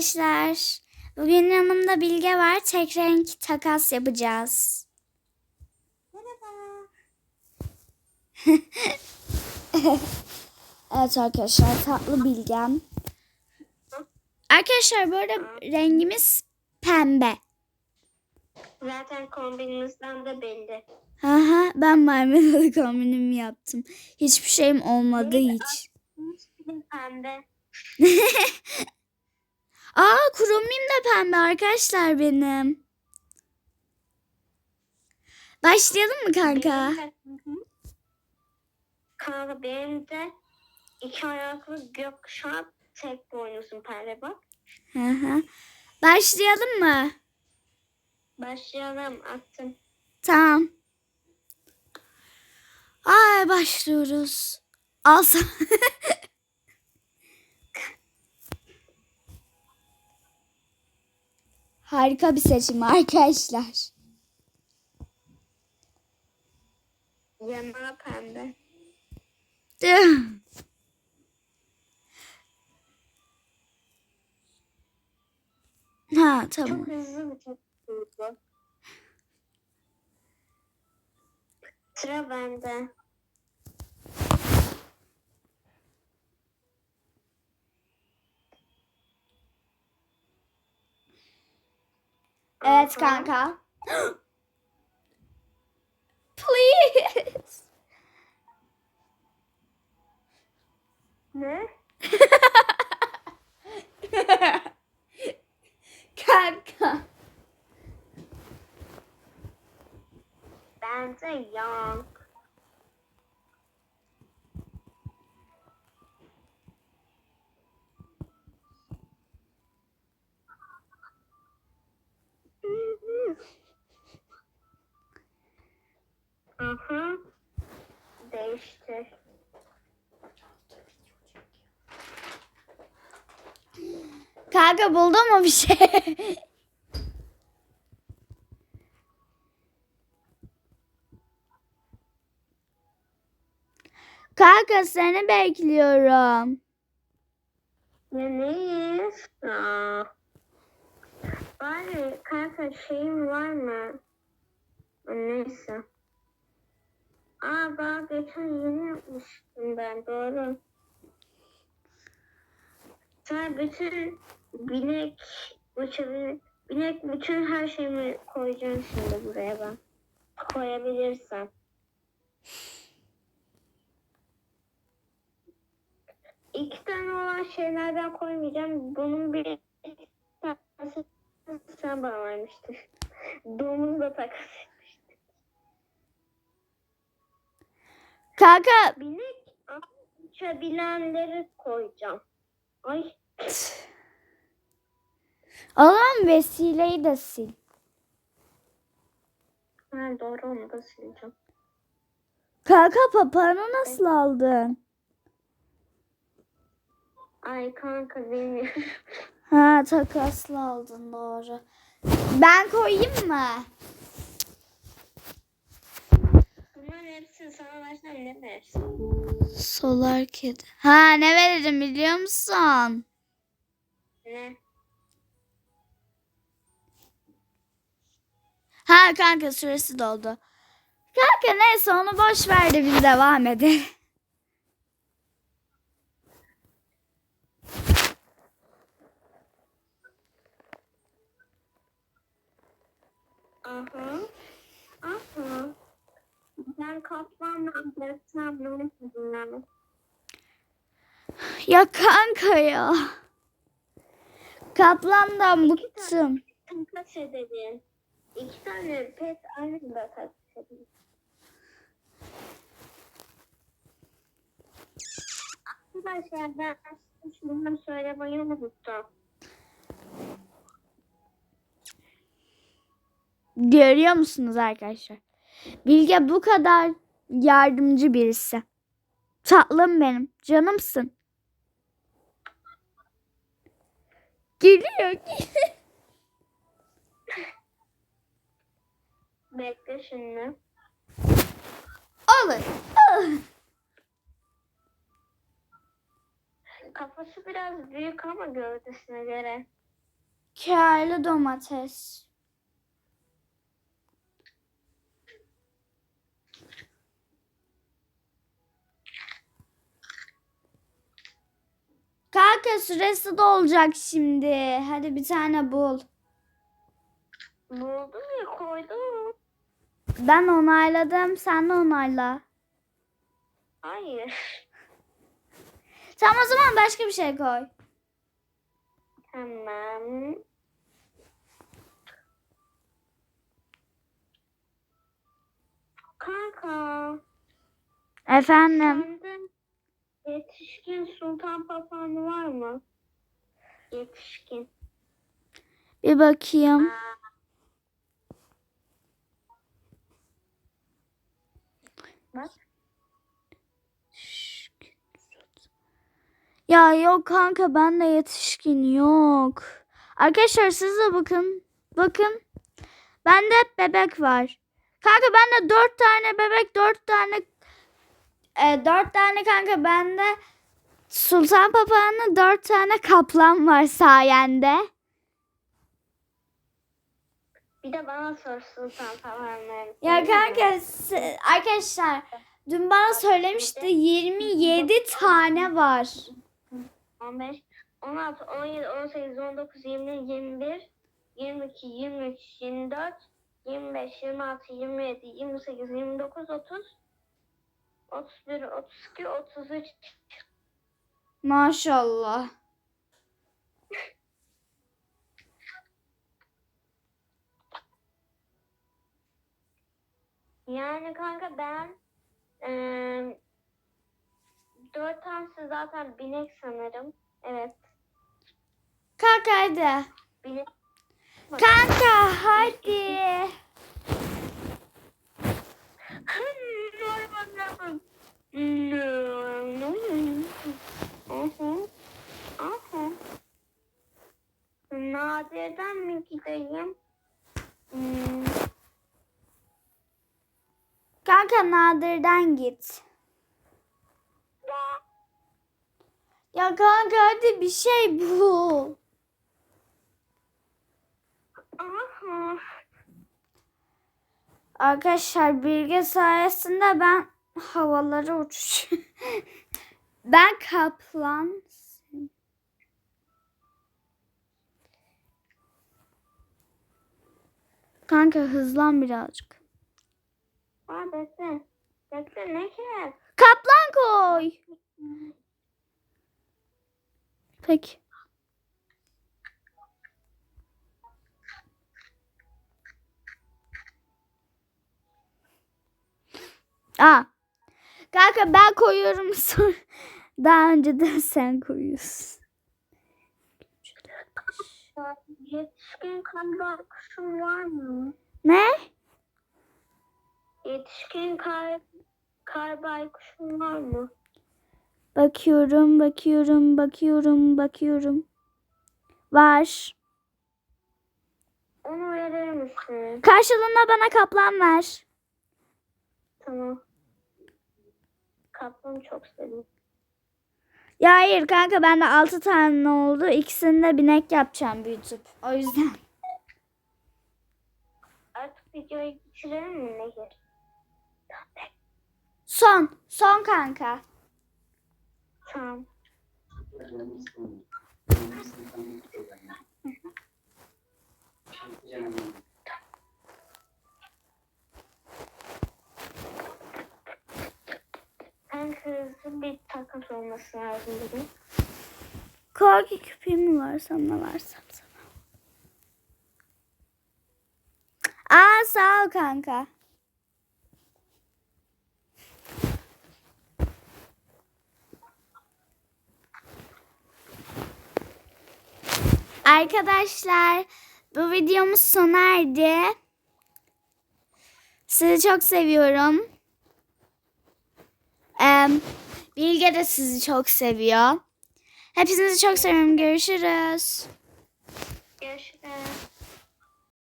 arkadaşlar. Bugün yanımda Bilge var. Tek renk takas yapacağız. Merhaba. Evet arkadaşlar tatlı Bilgem. Arkadaşlar bu arada rengimiz pembe. Zaten kombinimizden de belli. Haha ben marmelalı kombinimi yaptım. Hiçbir şeyim olmadı hiç. Bir pembe. Aa kurumim de pembe arkadaşlar benim. Başlayalım mı kanka? Kanka benim de iki ayaklı gökkuşağı tek boynuzum pembe bak. Hı hı. Başlayalım mı? Başlayalım attım. Tamam. Ay başlıyoruz. Al Harika bir seçim arkadaşlar. Yanağı pembe. Ha tamam. Çok hızlı bir bu. Sıra bende. Evet Aha. kanka. Please. Ne? kanka. Bence young. Değiştir. Kanka buldun mu bir şey? Kanka seni bekliyorum. Aa. Bari kanka şeyin var mı? Neyse. Aa ben geçen yeni yapmıştım ben doğru. Sen bütün binek uçabil binek bütün her şeyimi koyacağım şimdi buraya ben. Koyabilirsem. İki tane olan şeylerden koymayacağım. Bunun bir tanesi sen bana vermiştin. Domuz da takas Kanka Binek uçabilenleri koyacağım. Ay o zaman vesileyi de sil. ha, doğru onu da sileceğim. Kanka papağanı nasıl aldın? Ay kanka bilmiyorum. Ha takasla aldın doğru. Ben koyayım mı? Bunların hepsini sana versem ne versin? Solar kedi. Ha ne veririm biliyor musun? Ne? Ha kanka süresi doldu. Kanka neyse onu boş ver de biz devam edelim. Aha. Ben ne olur? Ya kanka ya. Kaplandan bıktım. Takas edelim. İki tane pet aynı da takas edelim. Arkadaşlar ben şundan söylemeyi unuttum. Görüyor musunuz arkadaşlar? Bilge bu kadar yardımcı birisi. Tatlım benim. Canımsın. Geliyor. Bekle şimdi. Olur. Kafası biraz büyük ama gövdesine göre. Kârlı domates. Kanka süresi dolacak şimdi. Hadi bir tane bul. Buldum ya koydum. Ben onayladım. Sen de onayla. Hayır. Tamam o zaman başka bir şey koy. Tamam. Kanka. Efendim. Sende yetişkin sultan papağanı var mı? Yetişkin. Bir bakayım. Bak. Ya yok kanka ben de yetişkin yok. Arkadaşlar siz de bakın. Bakın. Bende hep bebek var. Kanka bende dört tane bebek, dört tane e, dört tane kanka bende Sultan Papağanı dört tane kaplan var sayende. Bir de bana sor sultan papağanları. Ya kanka arkadaşlar dün bana söylemişti 27 tane var. 15, 16, 17, 18, 19, 20, 21, 22, 23, 24, 25, 26, 27, 28, 29, 30, 31, 32, 33. Maşallah. Yani kanka ben eee dört tanesi zaten binek sanırım. Evet. Kanka hadi. Binek. Kanka hadi. Nadir'den mi gideyim? Hmm, Kanka Nadir'den git. Ya kanka hadi bir şey bul. aha. Arkadaşlar bilgi sayesinde ben havalara uçuş. ben kaplan. Kanka hızlan birazcık. Aa, bekle. Bekle ne ki? Kaplan koy. Peki. Aa. Kanka ben koyuyorum sonra. Daha önceden sen koyuyorsun. Yetişkin kar kuşun var mı? Ne? Yetişkin kar, kar baykuşun var mı? Bakıyorum, bakıyorum, bakıyorum, bakıyorum. Var. Onu verir misin? Karşılığında bana kaplan ver. Tamam. Kaplanı çok seviyorum. Ya hayır kanka bende 6 tane oldu. İkisini de binek yapacağım büyütüp. O yüzden. Artık videoyu bitirelim mi Nehir? Son. Son kanka. Tamam. Hızlı bir takas olması lazım bugün. Korki küpüğüm mü var sana versem sana. Aa sağ ol kanka. Arkadaşlar bu videomuz sona erdi. Sizi çok seviyorum. Bilge de sizi çok seviyor. Hepinizi çok seviyorum. Görüşürüz. Görüşürüz.